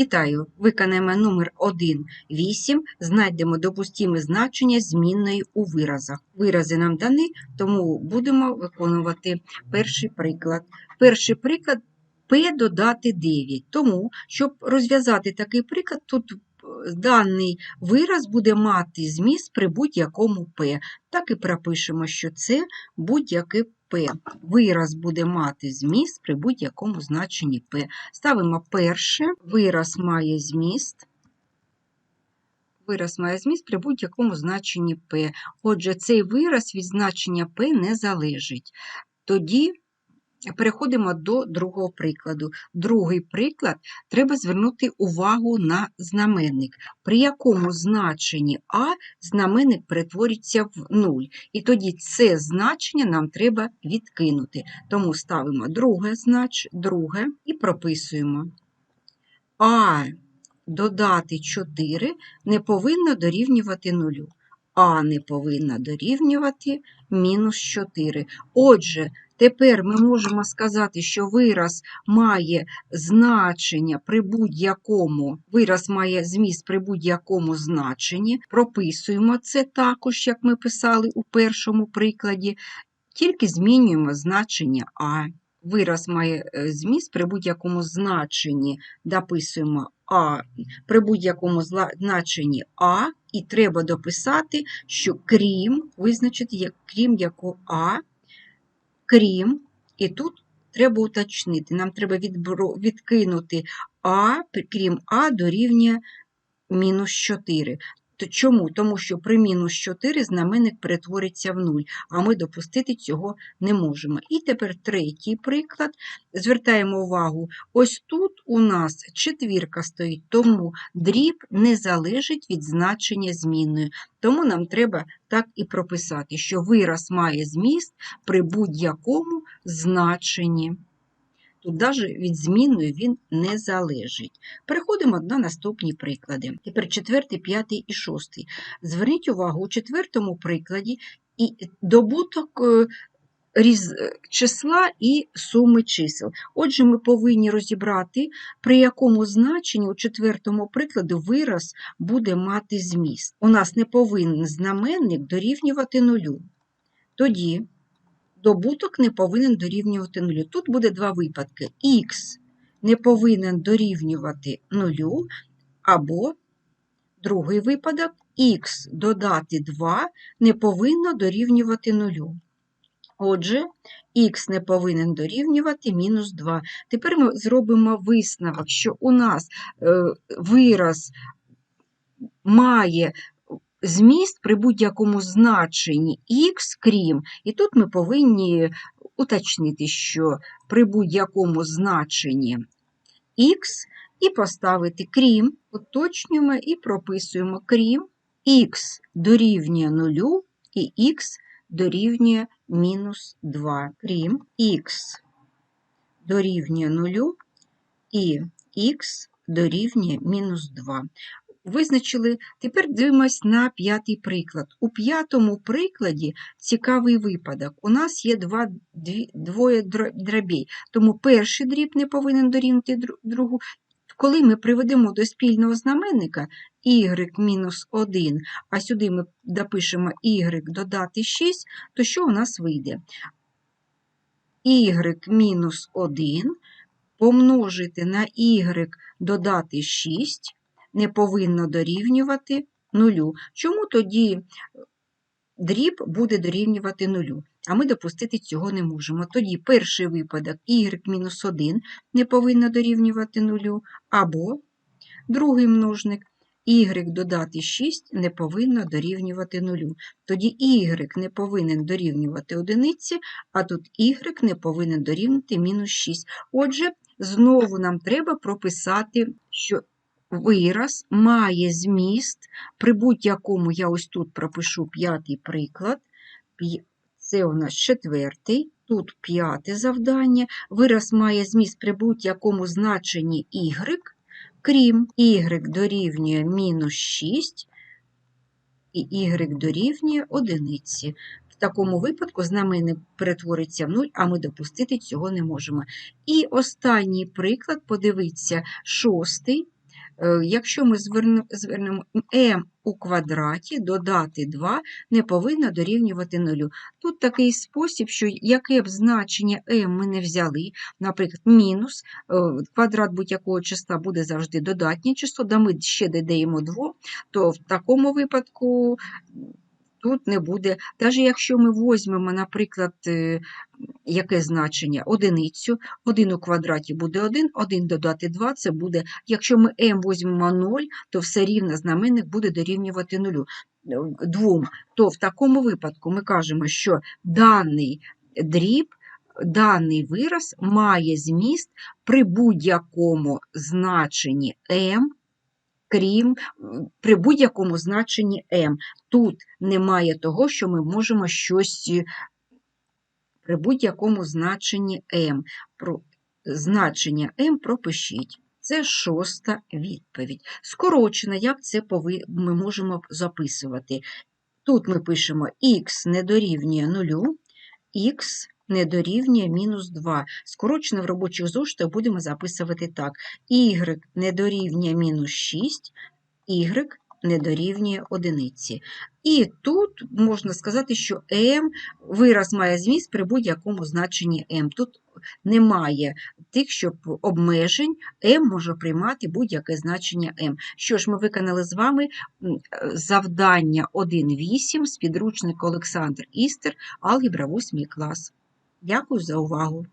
Вітаю! Виконаємо номер 1, 8. Знайдемо допустіме значення змінної у виразах. Вирази нам дані, тому будемо виконувати перший приклад. Перший приклад P додати 9. Тому, щоб розв'язати такий приклад, тут е, даний вираз буде мати зміст при будь-якому P. Так і пропишемо, що це будь-яке P. Вираз буде мати зміст при будь-якому значенні П. Ставимо перше, вираз має зміст. Вираз має зміст при будь-якому значенні П. Отже, цей вираз від значення П не залежить. Тоді переходимо до другого прикладу. Другий приклад треба звернути увагу на знаменник, при якому значенні А знаменник перетворюється в 0. І тоді це значення нам треба відкинути. Тому ставимо друге, знач... друге і прописуємо. А додати 4 не повинно дорівнювати 0. А не повинна дорівнювати мінус 4. Отже, тепер ми можемо сказати, що вираз має значення при будь-якому, вираз має зміст при будь-якому значенні. Прописуємо це також, як ми писали у першому прикладі, тільки змінюємо значення А. Вираз має е, зміст при будь-якому значенні, дописуємо А, при будь-якому значенні А, і треба дописати, що крім, визначити, крім якого А, крім, і тут треба уточнити, нам треба відкинути А, крім А дорівнює мінус 4. То чому? Тому що при мінус 4 знаменник перетвориться в 0, а ми допустити цього не можемо. І тепер третій приклад. Звертаємо увагу, ось тут у нас четвірка стоїть, тому дріб не залежить від значення змінної. Тому нам треба так і прописати, що вираз має зміст при будь-якому значенні. Тут навіть від змінної він не залежить. Переходимо на наступні приклади. Тепер четвертий, п'ятий і шостий. Зверніть увагу, у четвертому прикладі і добуток е, різ... е, числа і суми чисел. Отже, ми повинні розібрати, при якому значенні у четвертому прикладі вираз буде мати зміст. У нас не повинен знаменник дорівнювати нулю. Тоді добуток не повинен дорівнювати нулю. Тут буде два випадки. Х не повинен дорівнювати нулю, або другий випадок х додати 2 не повинно дорівнювати нулю. Отже, х не повинен дорівнювати мінус 2. Тепер ми зробимо висновок, що у нас е, вираз має зміст при будь-якому значенні х, крім, і тут ми повинні уточнити, що при будь-якому значенні х і поставити крім, уточнюємо і прописуємо крім х дорівнює 0 і х дорівнює мінус 2. Крім х дорівнює 0 і х дорівнює мінус 2. Визначили, тепер дивимось на п'ятий приклад. У п'ятому прикладі цікавий випадок. У нас є два, двоє дро- дробей, тому перший дріб не повинен дорівнювати дру- другу. Коли ми приведемо до спільного знаменника y-1, а сюди ми допишемо y додати 6, то що у нас вийде? y-1 помножити на y додати 6 не повинно дорівнювати нулю. Чому тоді дріб буде дорівнювати нулю? А ми допустити цього не можемо. Тоді перший випадок y-1 не повинно дорівнювати нулю, або другий множник y додати 6 не повинно дорівнювати нулю. Тоді y не повинен дорівнювати одиниці, а тут y не повинен дорівнювати мінус 6. Отже, знову нам треба прописати, що вираз має зміст, при будь-якому я ось тут пропишу п'ятий приклад, це у нас четвертий, тут п'яте завдання, вираз має зміст при будь-якому значенні y, крім y дорівнює мінус 6 і y дорівнює одиниці. В такому випадку знаменник перетвориться в 0, а ми допустити цього не можемо. І останній приклад, подивіться, шостий. Е, Якщо ми звернемо, m у квадраті, додати 2 не повинно дорівнювати нулю. Тут такий спосіб, що яке б значення m ми не взяли, наприклад, мінус, е, квадрат будь-якого числа буде завжди додатнє число, да ми ще додаємо 2, то в такому випадку тут не буде. Навіть якщо ми візьмемо, наприклад, е, яке значення? Одиницю, 1 у квадраті буде 1, 1 додати 2 це буде, якщо ми m візьмемо 0, то все рівно знаменник буде дорівнювати 0. 2, то в такому випадку ми кажемо, що даний дріб, даний вираз має зміст при будь-якому значенні m, крім при будь-якому значенні m. Тут немає того, що ми можемо щось е, при будь-якому значенні m. Про значення m пропишіть. Це шоста відповідь. Скорочена, як це ми можемо записувати? Тут ми пишемо х не дорівнює 0, х не дорівнює мінус 2. Скорочено в робочих зошитах будемо записувати так. y не дорівнює мінус 6, y не дорівнює одиниці. І тут можна сказати, що m вираз має зміст при будь-якому значенні m. Тут немає тих, щоб обмежень, m може приймати будь-яке значення m. Що ж, ми виконали з вами завдання 1.8 з підручника Олександр Істер, алгебра 8 клас. Дякую за увагу.